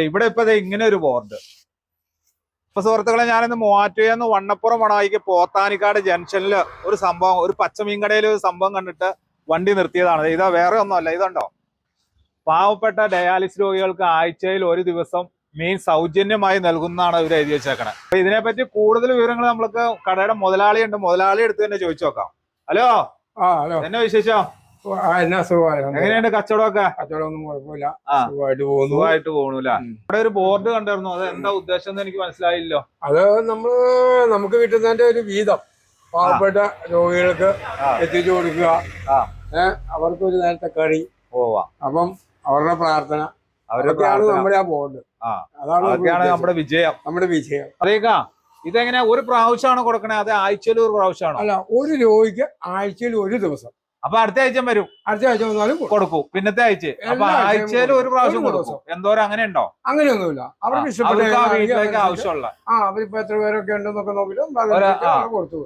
ഇവിടെ ഇപ്പൊ ഇങ്ങനെ ഒരു ബോർഡ് ഇപ്പൊ സുഹൃത്തുക്കളെ ഞാനിന്ന് മൂവാറ്റുപുഴന്ന് വണ്ണപ്പുറം മണായിക്ക് പോത്താനിക്കാട് ജംഗ്ഷനിൽ ഒരു സംഭവം ഒരു പച്ചമീൻ കടയിൽ ഒരു സംഭവം കണ്ടിട്ട് വണ്ടി നിർത്തിയതാണ്. ഇതാ വേറെ ഒന്നുമല്ല ഇതുണ്ടോ? പാവപ്പെട്ട ഡയാലിസിസ് രോഗികൾക്ക് ആഴ്ചയിൽ ഒരു ദിവസം മീൻ സൗജന്യമായി നൽകുന്നതാണ് ഇവർ എഴുതി വെച്ചേക്കണേ. അപ്പൊ ഇതിനെപ്പറ്റി കൂടുതൽ വിവരങ്ങൾ നമ്മൾക്ക് കടയുടെ മുതലാളി ഉണ്ട് മുതലാളി എടുത്ത് തന്നെ ചോദിച്ചു നോക്കാം. ഹലോ? ആ ഹലോ. എന്നെ വിശേഷം? എന്നാ എങ്ങനെയുണ്ട് കച്ചവടമൊക്കെ? കച്ചവടമൊന്നും കുഴപ്പമില്ല. സുഖമായിട്ട് പോകുന്നു. സുഖമായിട്ട് പോകണൂല ഇവിടെ ഒരു ബോർഡ് കണ്ടായിരുന്നു അത് എന്താ ഉദ്ദേശം എനിക്ക് മനസ്സിലായില്ലോ. അത് നമ്മൾ നമുക്ക് കിട്ടുന്നതിന്റെ ഒരു വീതം. പാവപ്പെട്ട രോഗികൾക്ക് എത്തിച്ചു കൊടുക്കുക. ഏഹ് അവർക്ക് ഒരു നേരത്തെ കറി പോവാ. അപ്പം അവരുടെ പ്രാർത്ഥന. പ്രാർത്ഥന. നമ്മുടെ ആ ബോർഡ്. അതാണ് നമ്മുടെ വിജയം. നമ്മുടെ വിജയം. അറിയിക്ക ഇതെങ്ങനെ ഒരു പ്രാവശ്യമാണോ കൊടുക്കണേ അത് ആഴ്ചയിൽ ഒരു പ്രാവശ്യമാണോ? അല്ല ഒരു രോഗിക്ക് ആഴ്ചയിൽ ഒരു ദിവസം. അപ്പൊ അടുത്ത ആഴ്ച വരും. അടുത്ത ആഴ്ച വന്നാലും കൊടുക്കും. പിന്നത്തെ ആഴ്ച. അപ്പൊ ആഴ്ചയിൽ ഒരു പ്രാവശ്യം കൊടുക്കും. എന്തോരം അങ്ങനെ ഉണ്ടോ അങ്ങനെയൊന്നുമില്ല. അവർക്ക് ഇഷ്ടപ്പെട്ട ആവശ്യമുള്ള. ആ അവരിപ്പോ എത്ര പേരൊക്കെ ഉണ്ടെന്നൊക്കെ. അവർ കൊടുത്തു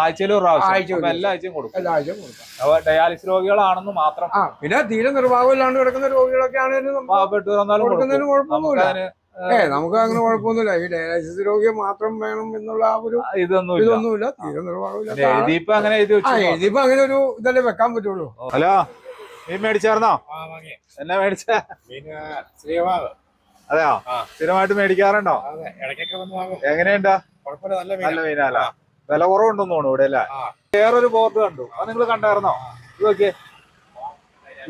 ആഴ്ചയിൽ ഒരു പ്രാവശ്യം. എല്ലാ ആഴ്ചയും കൊടുക്കും. എല്ലാ ആഴ്ചയും കൊടുക്കാം. അപ്പൊ ഡയാലിസിസ് രോഗികളാണെന്ന് മാത്രം. പിന്നെ തീരെ നിർവാഹമില്ലാണ്ട് കിടക്കുന്ന രോഗികളൊക്കെ ആണെങ്കിലും പാവപ്പെട്ടു വന്നാലും കൊടുക്കുന്നതിന് കുഴപ്പമൊന്നുമില്ല. ഏ നമുക്ക് അങ്ങനെ കുഴപ്പമൊന്നുമില്ല. ഈ ഡയാലിസിസ് രോഗിയെ മാത്രം വേണം എന്നുള്ള ആ ഒരു ഇതൊന്നും ഇതൊന്നുമില്ല. തീരെ നിർവാഹമില്ല എഴുതിയപ്പോ അങ്ങനെ എഴുതിയപ്പോ അങ്ങനെ ഒരു ഇതല്ലേ വെക്കാൻ പറ്റുള്ളൂ. ഹലോ മീൻ മേടിച്ചായിരുന്നോ? എന്നാ മേടിച്ച? അതെയോ. സ്ഥിരമായിട്ട് മേടിക്കാറുണ്ടോ? അതെ. ഇടയ്ക്കൊക്കെ വന്ന് വാങ്ങും. എങ്ങനെയുണ്ട്? കുഴപ്പമില്ല നല്ല മീനാല വില കുറവുണ്ടെന്ന് തോന്നുന്നു ഇവിടെ അല്ലേ ആ. വേറൊരു ബോർഡ് കണ്ടു. അത് നിങ്ങൾ കണ്ടായിരുന്നോ? ഇത് നോക്കിയേ.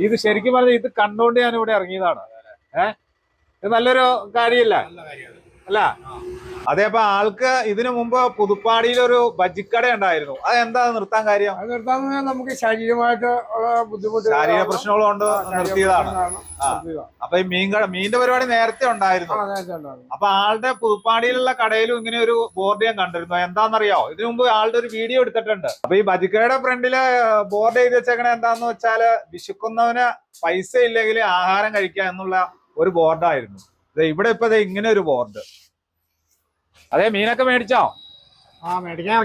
ഇത് ശരിക്കും പറഞ്ഞാൽ ഇത് കണ്ടോണ്ട് ഞാൻ ഇവിടെ ഇറങ്ങിയതാണ്. ഏഹ് നല്ലൊരു കാര്യമല്ല? അല്ല? അതെ അപ്പൊ ആൾക്ക് ഇതിനു മുമ്പ് പുതുപ്പാടിയിൽ ഒരു ബജിക്കട ഉണ്ടായിരുന്നു. അത് എന്താ നിർത്താൻ കാര്യം? നിർത്താൻ നമുക്ക് ശാരീരികമായിട്ട് ബുദ്ധിമുട്ട് ശാരീരിക പ്രശ്നങ്ങൾ കൊണ്ട് നിർത്തിയതാണ്. അപ്പൊ ഈ മീൻ കട മീന്റെ പരിപാടി നേരത്തെ ഉണ്ടായിരുന്നു. അപ്പൊ ആളുടെ പുതുപ്പാടിയിലുള്ള കടയിലും ഇങ്ങനെ ഒരു ബോർഡ് ഞാൻ കണ്ടിരുന്നു. എന്താണെന്നറിയോ ഇതിനു മുമ്പ് ആളുടെ ഒരു വീഡിയോ എടുത്തിട്ടുണ്ട്. അപ്പൊ ഈ ബജിക്കയുടെ ഫ്രണ്ടിൽ ബോർഡ് എഴുതി വെച്ചേക്കണ എന്താന്ന് വെച്ചാൽ വിശക്കുന്നവന് പൈസ ഇല്ലെങ്കിൽ ആഹാരം കഴിക്കാം എന്നുള്ള ഒരു ബോർഡായിരുന്നു. ദേ ഇവിടെ ഇപ്പൊ ദേ ഇങ്ങനെ ഒരു ബോർഡ്. അതെ മീനൊക്കെ മേടിച്ചോ? ആ മേടിക്കാൻ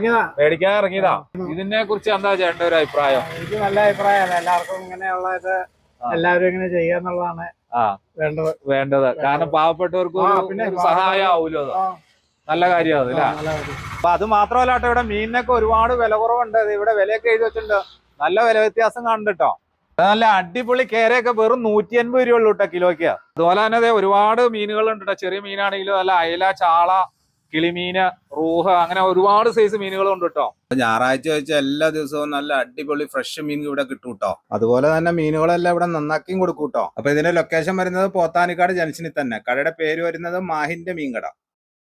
ഇറങ്ങിയതാ. ഇതിനെ കുറിച്ച് എന്താ ചേട്ടന്റെ ഒരു അഭിപ്രായം? എനിക്ക് നല്ല അഭിപ്രായമല്ല എല്ലാവർക്കും ഇങ്ങനെയുള്ള ഇത് എല്ലാവരും ഇങ്ങനെ ചെയ്യുക എന്നുള്ളതാണ് ആ. വേണ്ടത്. വേണ്ടത്. കാരണം പാവപ്പെട്ടവർക്ക് സഹായമാവൂലോ നല്ല കാര്യമാണ് അല്ലേ അപ്പൊ അത് മാത്രമല്ല കേട്ടോ ഇവിടെ മീനിനൊക്കെ ഒരുപാട് വില കുറവുണ്ട്. ദേ ഇവിടെ വിലയൊക്കെ എഴുതി വെച്ചിട്ടുണ്ട്. നല്ല വില വ്യത്യാസം കാണുന്നുണ്ട് കേട്ടോ. നല്ല അടിപൊളി കേരയൊക്കെ വെറും നൂറ്റി അൻപത് രൂപ ഉള്ളൂ കേട്ടോ കിലോയ്ക്ക്. അതുപോലെ തന്നെ അതെ ഒരുപാട് മീനുകൾ ഉണ്ട് കേട്ടോ ചെറിയ മീനാണെങ്കിലും നല്ല അയല ചാള കിളിമീന് റൂഹ അങ്ങനെ ഒരുപാട് സൈസ് മീനുകളുണ്ട് കേട്ടോ ഞായറാഴ്ച വെച്ച എല്ലാ ദിവസവും നല്ല അടിപൊളി ഫ്രഷ് മീൻ ഇവിടെ കിട്ടും കേട്ടോ അതുപോലെ തന്നെ മീനുകളെല്ലാം ഇവിടെ നന്നാക്കിയും കൊടുക്കും കേട്ടോ അപ്പൊ ഇതിന്റെ ലൊക്കേഷൻ വരുന്നത് പോത്താനിക്കാട് ജംഗ്ഷനിൽ തന്നെ. കടയുടെ പേര് വരുന്നത് മാഹിന്റെ മീൻകട.